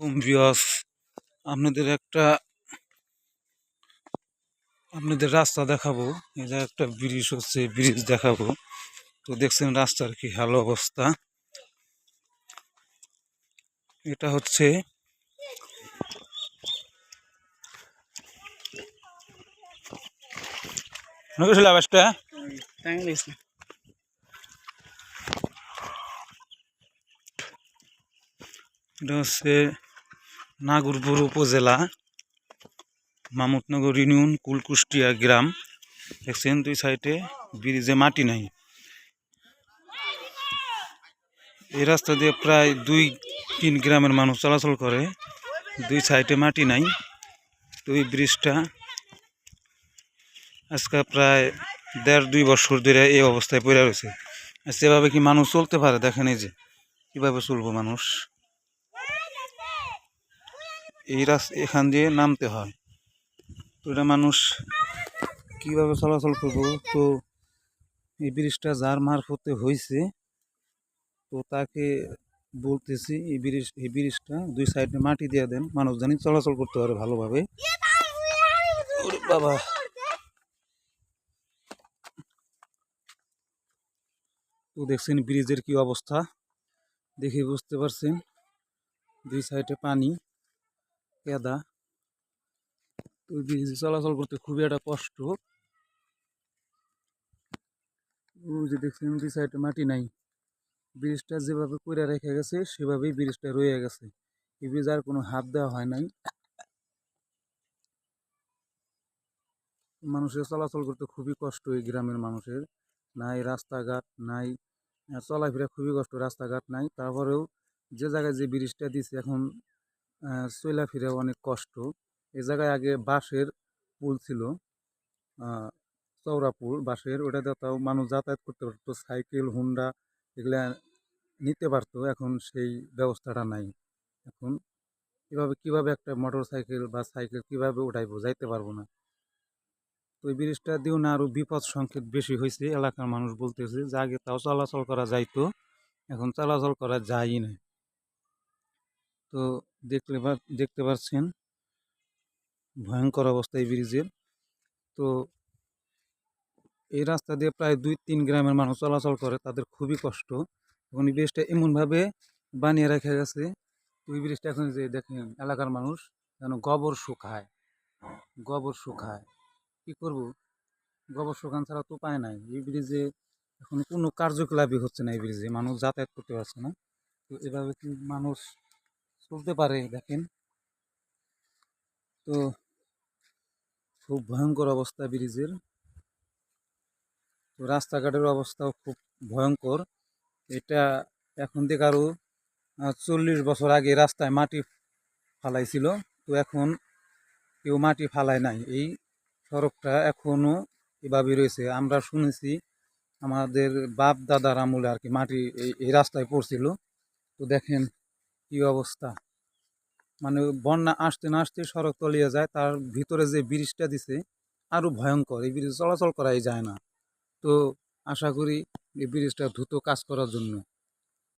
আপনাদের একটা আপনাদের রাস্তা দেখাবো। এটা একটা ব্রিজ হচ্ছে ব্রিজ দেখাবো। তো দেখছেন রাস্তার কি ভালো অবস্থা। এটা হচ্ছে এটা হচ্ছে নাগরপুর উপজেলা মামুদনগর ইউনিয়ন, কুলকুষ্টিয়া গ্রাম। দেখছেন দুই সাইডে ব্রিজে মাটি নাই। এই রাস্তা দিয়ে প্রায় দুই, তিন গ্রামের মানুষ চলাচল করে। দুই সাইডে মাটি নাই। তো এই ব্রিজটা আজকে প্রায় দেড়, দুই বছর ধরে এই অবস্থায় পড়ে রয়েছে। সেভাবে কি মানুষ চলতে পারে? দেখেন এই যে, কীভাবে চলবো মানুষ? এই রাস্তা এখান দিয়ে নামতে হয়। তো এটা মানুষ কীভাবে চলাচল করব? তো এই ব্রিজটা যার মারফতে হয়েছে তো তাকে বলতেছি এই ব্রিজ, এই ব্রিজটা দুই সাইডে মাটি দিয়ে দেন, মানুষ জানি চলাচল করতে পারে ভালোভাবে। বাবা। তো দেখছেন ব্রিজের কি অবস্থা? দেখে বুঝতে পারছেন, দুই সাইডে পানি। কেদা তো ব্রিজে চলাচল করতে খুবই একটা কষ্ট। ওই যে দেখছেন দুই সাইডে মাটি নাই। ব্রিজটা যেভাবে করে রেখে গেছে, সেভাবেই ব্রিজটা রয়ে গেছে। এই ব্রিজ আর কোনো হাত দেওয়া হয় নাই। মানুষের চলাচল করতে খুবই কষ্ট এই গ্রামের মানুষের। নাই রাস্তাঘাট, নাই, চলাফেরা খুবই কষ্ট, রাস্তাঘাট নাই। তারপরেও যে জায়গায় যে ব্রিজটা দিছে, এখন চলাফেরা অনেক কষ্ট। এ জায়গায় আগে বাঁশের পুল ছিল চওড়া পুল, বাঁশের। ওটাতে তাও মানুষ যাতায়াত করতে পারতো, সাইকেল, হুন্ডা এগুলা নিতে পারতো। এখন সেই ব্যবস্থাটা নাই। এখন এভাবে কীভাবে একটা মোটর সাইকেল বা সাইকেল কীভাবে উঠাইবো যাইতে পারব না। তো এই ব্রিজটা দিও না আরও বিপদ সংকেত বেশি হয়েছে, এলাকার মানুষ বলতেছে যে আগে তাও চলাচল করা যাইতো, এখন চলাচল করা যায়ই না। তো দেখলে পা- দেখতে পাচ্ছেন ভয়ঙ্কর অবস্থা এই ব্রিজের। তো এই রাস্তা দিয়ে প্রায় দুই তিন গ্রামের মানুষ চলাচল করে, তাদের খুবই কষ্ট। এখন এই ব্রিজটা এমনভাবে বানিয়ে রাখা গেছে এই ব্রিজটা এখন যে দেখেন, এলাকার মানুষ যেন গোবর শুকায়। গোবর শুকায়। কি করব? গোবর শুকান ছাড়া তো উপায় নাই। এই ব্রিজে এখন কোনো কার্যকলাপই হচ্ছে না এই ব্রিজে। মানুষ যাতায়াত করতে পারছে না। তো এভাবে মানুষ চলতে পারে, দেখেন। তো খুব ভয়ঙ্কর অবস্থা ব্রিজের। তো রাস্তাঘাটের অবস্থাও খুব ভয়ঙ্কর। এটা এখন থেকে আরও চল্লিশ বছর আগে রাস্তায় মাটি ফালাইছিল। তো এখন কেউ মাটি ফালায় নাই। এই সড়কটা এখনও এভাবে রয়েছে। আমরা শুনেছি আমাদের বাপ দাদার আমলে আর কি মাটি এই এই রাস্তায় পড়ছিল। তো দেখেন কি অবস্থা। মানে বন্যা আসতে না আসতে সড়ক তলিয়ে যায়, তার ভিতরে যে ব্রিজটা দিছে আরও ভয়ঙ্কর। এই ব্রিজ চলাচল করাই যায় না। তো আশা করি এই ব্রিজটা দ্রুত কাজ করার জন্য।